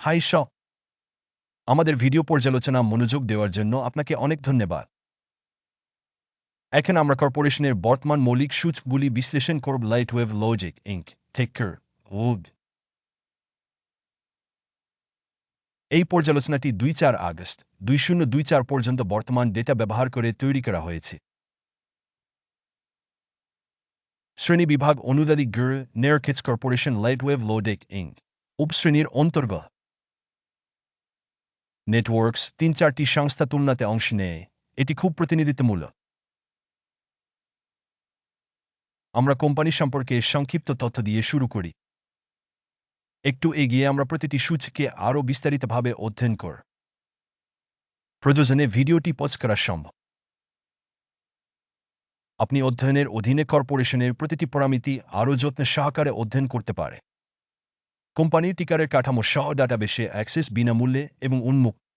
High শ। আমাদের video পর্যালোচনা মনোযোগ দেওয়ার জন্য আপনাকে অনেক ধন্যবাদ। এখন আমরা কর্পোরেশনের বর্তমান মৌলিক সূচকগুলি বিশ্লেষণ করব লাইট ওয়েভ লজিক ইঙ্ক থেকার ওগ এই পর্যালোচনাটি দুই চার আগস্ট, দুই শূন্য দুই চার পর্যন্ত বর্তমান ডেটা ব্যবহার করে তৈরি করা হয়েছে। শ্রেণি বিভাগ অনুদানী গ্র নেরকিটস কর্পোরেশন লাইটওয়েভ লোডেক ইঙ্ক উপশ্রেণীর অন্তর্গত। নেটওয়ার্কস তিন চারটি সংস্থা তুলনাতে অংশ নেয় এটি খুব প্রতিনিধিত্বমূলক আমরা কোম্পানি সম্পর্কে সংক্ষিপ্ত তথ্য দিয়ে শুরু করি একটু এগিয়ে আমরা প্রতিটি সূচকে আরও বিস্তারিতভাবে অধ্যয়ন কর প্রযোজনে ভিডিওটি পজ করা সম্ভব আপনি অধ্যয়নের অধীনে কর্পোরেশনের প্রতিটি পরামিতি আরও যত্ন সহকারে অধ্যয়ন করতে পারে কোম্পানির টিকারের কাঠামো সহ ডাটাবেসে অ্যাক্সেস বিনামূল্যে এবং উন্মুক্ত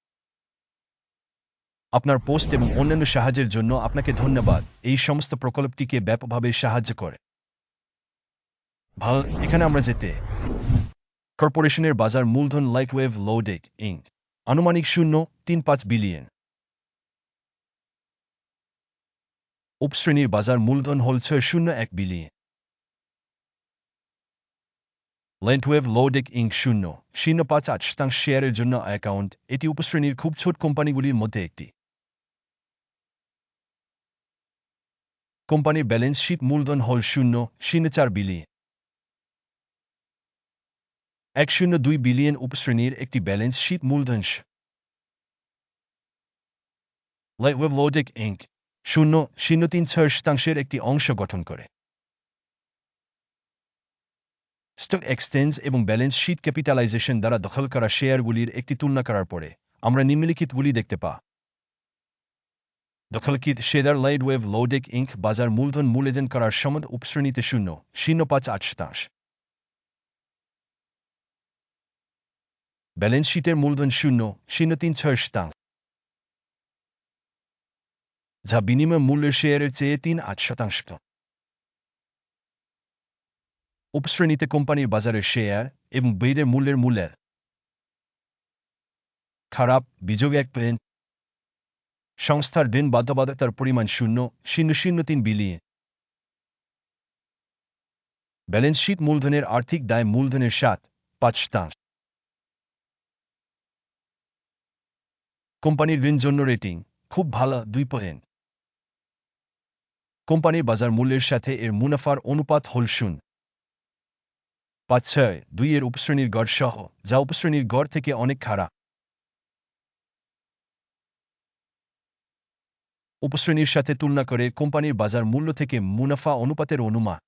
আপনার পোস্ট এবং অন্যান্য সাহায্যের জন্য আপনাকে ধন্যবাদ। এই সমস্ত প্রকল্পটিকে ব্যাপকভাবে সাহায্য করে। ভালো, এখানে আমরা যেতে। কর্পোরেশনের বাজার মূলধন লাইটওয়েভ লোডেক ইঙ্ক আনুমানিক শূন্য তিন পাঁচ বিলিয়ন। উপশ্রেণীর বাজার মূলধন হল ছয় শূন্য, এক বিলিয়ন। লেন্টওয়েভ লোডেক ইঙ্ক শূন্য শূন্য, পাঁচ, আট শতাংশ শেয়ারের জন্য অ্যাকাউন্ট এটি উপশ্রেণীর খুব ছোট কোম্পানিগুলির মধ্যে একটি। কোম্পানির ব্যালেন্স শিট মূলধন হল শূন্য শূন্য চার বিলিয়ন। এক শূন্য দুই বিলিয়ন উপশ্রেণীর একটি ব্যালেন্স শিট মূলধন লোডেক ইঙ্ক শূন্য শূন্য তিন ছয় শতাংশের একটি অংশ গঠন করে। স্টক এক্সচেঞ্জ এবং ব্যালেন্স শিট ক্যাপিটালাইজেশন দ্বারা দখল করা শেয়ারগুলির একটি তুলনা করার পরে আমরা নিম্নলিখিতগুলি দেখতে পা দখলকৃত শেয়ার লাইড ওয়েভ লোডেক ইঙ্ক বাজার মূলধন মূল্যায়ন করার সময় উপশ্রেণীতে শূন্য শূন্য পাঁচ আট শতাংশ ব্যালেন্স শিটের মূলধন শূন্য শূন্য তিন ছয় শতাংশ যা বিনিময় মূল্যের শেয়ারের চেয়ে তিন আট শতাংশ উপশ্রেণীতে কোম্পানির বাজারের শেয়ার এবং বেদের মূল্যের মূল্যের খারাপ বিযোগ এক পয়েন্ট সংস্থার ঋণ বাধ্যবাধকতার পরিমাণ শূন্য শূন্য শূন্য তিন বিলিয়ন। ব্যালেন্স শীট মূলধনের আর্থিক দায় মূলধনের সাত, পাঁচ শতাংশ কোম্পানির ঋণ জন্য রেটিং, খুব ভালো, দুই পয়েন্ট। কোম্পানির বাজার মূল্যের সাথে এর মুনাফার অনুপাত হল শূন্য। পাঁচ ছয় দুই এর উপশ্রেণীর গড় সহ, যা উপশ্রেণীর গড় থেকে অনেক খারাপ। উপশ্রেণীর সাথে তুলনা করে কোম্পানির বাজার মূল্য থেকে মুনাফা অনুপাতের অনুমান।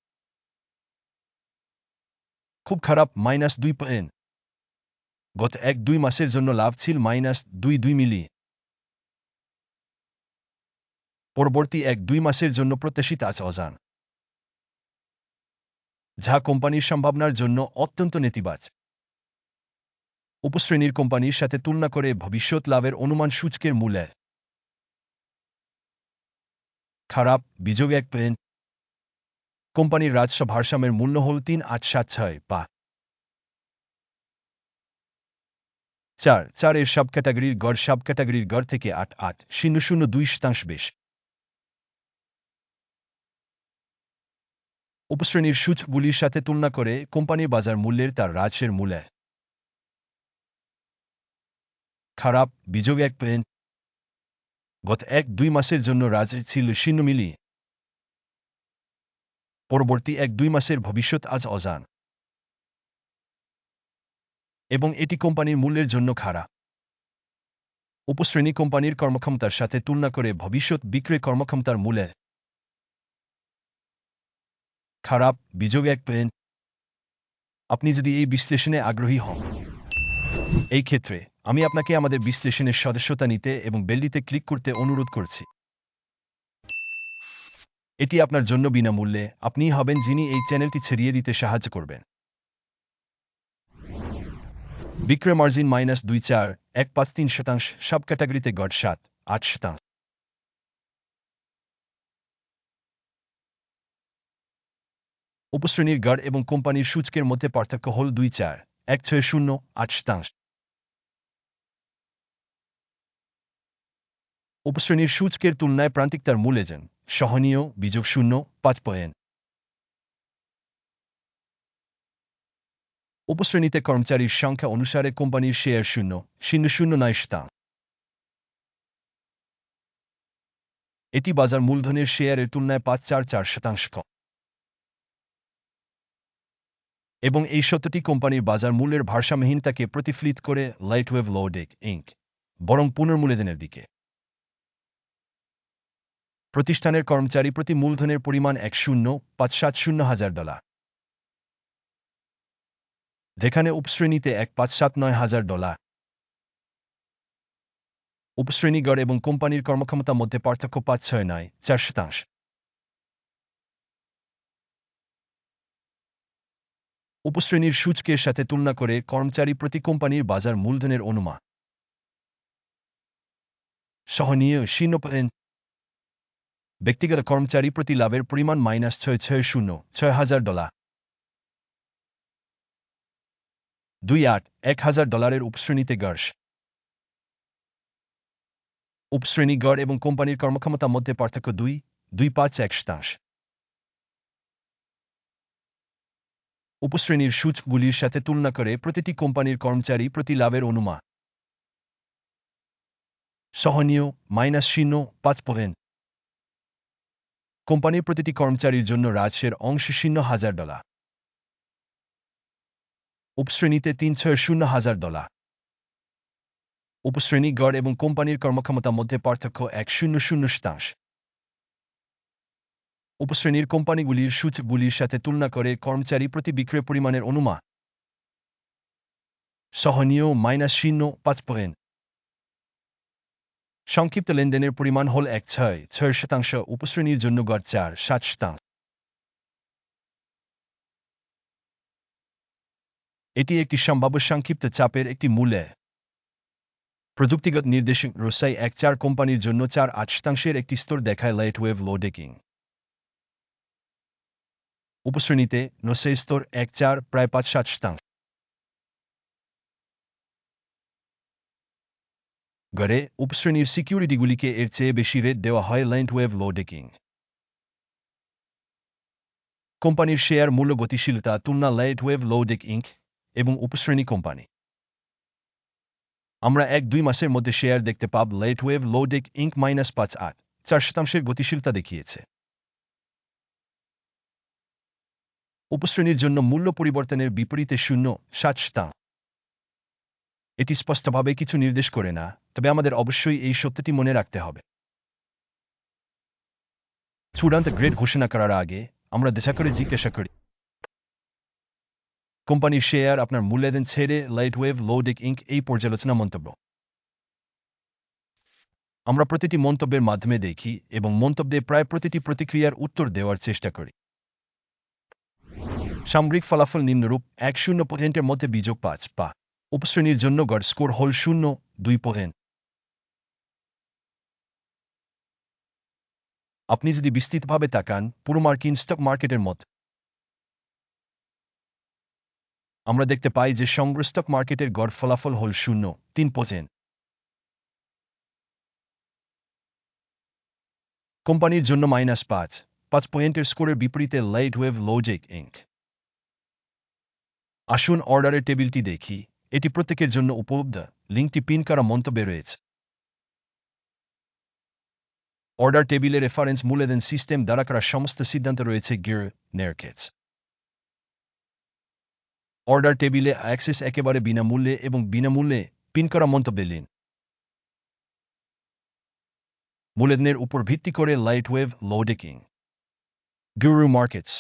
খুব খারাপ, মাইনাস দুই গত এক দুই মাসের জন্য লাভ ছিল মাইনাস দুই দুই মিলি। পরবর্তী এক দুই মাসের জন্য প্রত্যাশিত আছে অজান। যা কোম্পানির সম্ভাবনার জন্য অত্যন্ত নেতিবাচ উপশ্রেণীর কোম্পানির সাথে তুলনা করে ভবিষ্যৎ লাভের অনুমান সূচকের মূল্যের খারাপ বিযোগ এক পয়েন্ট কোম্পানির রাজস্ব ভারসাম্যের মূল্য হল তিন আট সাত ছয় পা। চার চার এর সব ক্যাটাগরির গড় সব ক্যাটাগরির গড় থেকে আট আট, শূন্য শূন্য দুই শতাংশ বেশ। উপশ্রেণীর সূচকগুলির সাথে তুলনা করে কোম্পানির বাজার মূল্যের তার রাজস্বের মূল্যে খারাপ বিযোগ এক পয়েন্ট গত এক দুই মাসের জন্য রাজস্ব ছিল শূন্য মিলি পরবর্তী এক দুই মাসের ভবিষ্যৎ আজ অজান। এবং এটি কোম্পানির মূল্যের জন্য খাড়া। উপশ্রেণী কোম্পানির কর্মক্ষমতার সাথে তুলনা করে ভবিষ্যৎ বিক্রয় কর্মক্ষমতার মূল্যের খারাপ, বিযোগ এক পয়েন্ট আপনি যদি এই বিশ্লেষণে আগ্রহী হন। এই ক্ষেত্রে আমি আপনাকে আমাদের বিশ্লেষণের সদস্যতা নিতে এবং বেলটিতে ক্লিক করতে অনুরোধ করছি। এটি আপনার জন্য বিনামূল্যে। আপনি হবেন যিনি এই চ্যানেলটি ছড়িয়ে দিতে সাহায্য করবেন। বিক্রয় মার্জিন মাইনাস দুই চার, এক পাঁচ তিন শতাংশ, সব ক্যাটাগরিতে গড় সাত, আট শতাংশ। উপশ্রেণীর গড় এবং কোম্পানির সূচকের মধ্যে পার্থক্য হল দুই চার। একশো আটশতাংশ উপশ্রেণীর সূচকের তুলনায় প্রান্তিক তার মূল এজেন্ট সহনীয় বিযোগ শূন্য পাঁচ পয়েন্ট উপশ্রেণীতে কর্মচারীর সংখ্যা অনুসারে কোম্পানির শেয়ার শূন্য শূন্য শূন্য নয় শতাংশ এটি বাজার মূলধনের শেয়ারের তুলনায় পাঁচ চার চার শতাংশ কম এবং এই সত্যটি কোম্পানির বাজার মূল্যের ভারসাম্যহীনতাকে প্রতিফলিত করে লাইটওয়েভ লোডেক ইঙ্ক বরং পুনর্মূল্যদানের দিকে। প্রতিষ্ঠানের কর্মচারী প্রতি মূলধনের পরিমাণ এক শূন্য, পাঁচ সাত শূন্য হাজার ডলার। যেখানে উপশ্রেণীতে এক পাঁচ সাত নয় হাজার ডলার। উপশ্রেণীগড় এবং কোম্পানির কর্মক্ষমতার মধ্যে পার্থক্য পাঁচ ছয় নয়, চার শতাংশ। উপশ্রেণীর সূচকের সাথে তুলনা করে কর্মচারী প্রতি কোম্পানির বাজার মূলধনের অনুমান। সহনীয় পয়েন্ট ব্যক্তিগত কর্মচারী প্রতি লাভের পরিমাণ মাইনাস ছয় ছয় শূন্য, ছয় হাজার ডলার। দুই আট, এক হাজার ডলারের উপশ্রেণীতে গর্ষ উপশ্রেণী গড় এবং কোম্পানির কর্মক্ষমতার মধ্যে পার্থক্য দুই দুই পাঁচ, এক শতাংশ। উপশ্রেণীর সূচগুলির সাথে তুলনা করে প্রতিটি কোম্পানির কর্মচারী প্রতি লাভের অনুমান সহনীয়, মাইনাস শূন্য পাঁচ পয়েন্ট। কোম্পানির প্রতিটি কর্মচারীর জন্য রাজস্বের অংশ শূন্য হাজার ডলার। উপশ্রেণীতে তিন ছয় শূন্য হাজার ডলার। উপশ্রেণী গড় এবং কোম্পানির কর্মক্ষমতার মধ্যে পার্থক্য এক শূন্য শূন্য শতাংশ। উপশ্রেণীর কোম্পানিগুলির সূচকগুলির সাথে তুলনা করে কর্মচারী প্রতি বিক্রয় পরিমাণের অনুমান। সহনীয় মাইনাস শূন্য পাঁচ পয়েন্ট। সংক্ষিপ্ত লেনদেনের পরিমাণ হল এক ছয় ছয় শতাংশ, উপশ্রেণীর জন্য গড় চার, সাত শতাংশ। এটি একটি সম্ভাব্য সংক্ষিপ্ত চাপের একটি মূল্যে প্রযুক্তিগত নির্দেশক রোসাই এক চার কোম্পানির জন্য চার আট শতাংশের একটি স্তর দেখায় লাইট ওয়েভ লোডেকিং উপশ্রেণীতে নোসেই স্তর এক চার প্রায় পাঁচ সাত শতাংশ। গড়ে উপশ্রেণীর সিকিউরিটিগুলিকে এর চেয়ে বেশি রেট দেওয়া হয় লাইন্ট ওয়েভ লোডেকিং কোম্পানির শেয়ার মূল্য গতিশীলতা, তুলনা লাইট ওয়েভ লোডেক ইঙ্ক এবং উপশ্রেণী কোম্পানি। আমরা এক দুই মাসের মধ্যে শেয়ার দেখতে পাব লাইট ওয়েভ লোডেক ইঙ্ক মাইনাস পাঁচ আট, চার শতাংশের গতিশীলতা দেখিয়েছে। উপশ্রেণীর জন্য মূল্য পরিবর্তনের বিপরীতে শূন্য শতাংশ। এটি স্পষ্টভাবে কিছু নির্দেশ করে না, তবে আমাদের অবশ্যই এই সত্যটি মনে রাখতে হবে। চূড়ান্ত গ্রেড ঘোষণা করার আগে আমরা দেখা করে জিজ্ঞাসা করি, কোম্পানির শেয়ার আপনার মূল্যায়ন ছেড়ে লাইট ওয়েভ লোডিক ইঙ্ক এই পর্যালোচনা মন্তব্য। আমরা প্রতিটি মন্তব্যের মাধ্যমে দেখি এবং মন্তব্যে প্রায় প্রতিটি প্রতিক্রিয়ার উত্তর দেওয়ার চেষ্টা করি। সামরিক ফলাফল নিম্নরূপ, এক শূন্য পয়েন্টের মধ্যে বিযোগ পাঁচ পা উপশ্রেণীর জন্য গড় স্কোর হল শূন্য দুই পয়েন্ট। আপনি যদি বিস্তৃতভাবে তাকান, পুরো মার্কিন স্টক মার্কেটের মত, আমরা দেখতে পাই যে সমগ্র স্টক মার্কেটের গড় ফলাফল হল শূন্য তিন পয়েন্ট। কোম্পানির জন্য মাইনাস পাঁচ পাঁচ পয়েন্টের স্কোরের বিপরীতে লাইট ওয়েভ লোজেক ইঙ্ক আসুন অর্ডারের টেবিলটি দেখি। এটি প্রত্যেকের জন্য উপলব্ধ। লিঙ্কটি পিন করা মন্তব্যে রয়েছে। অর্ডার টেবিলে রেফারেন্স মূল্যদান সিস্টেম দ্বারা করা সমস্ত সিদ্ধান্ত রয়েছে গির নেরকেটস। অর্ডার টেবিলে অ্যাক্সেস একেবারে বিনামূল্যে এবং বিনামূল্যে পিন করা মন্তব্যে লিন। মূল্যদানের উপর ভিত্তি করে লাইট ওয়েভ লোডেকিং গুরু মার্কেটস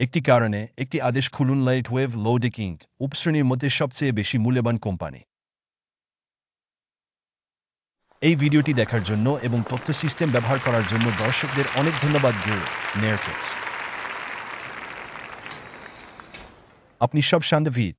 একটি কারণে একটি আদেশ খুলুন লাইট ওয়েভ লোডেকিং উপশ্রেণীর মধ্যে সবচেয়ে বেশি মূল্যবান কোম্পানি। এই ভিডিওটি দেখার জন্য এবং তথ্য সিস্টেম ব্যবহার করার জন্য দর্শকদের অনেক ধন্যবাদ গুরু নেয়ারকেটস আপনি সব শান্তভিত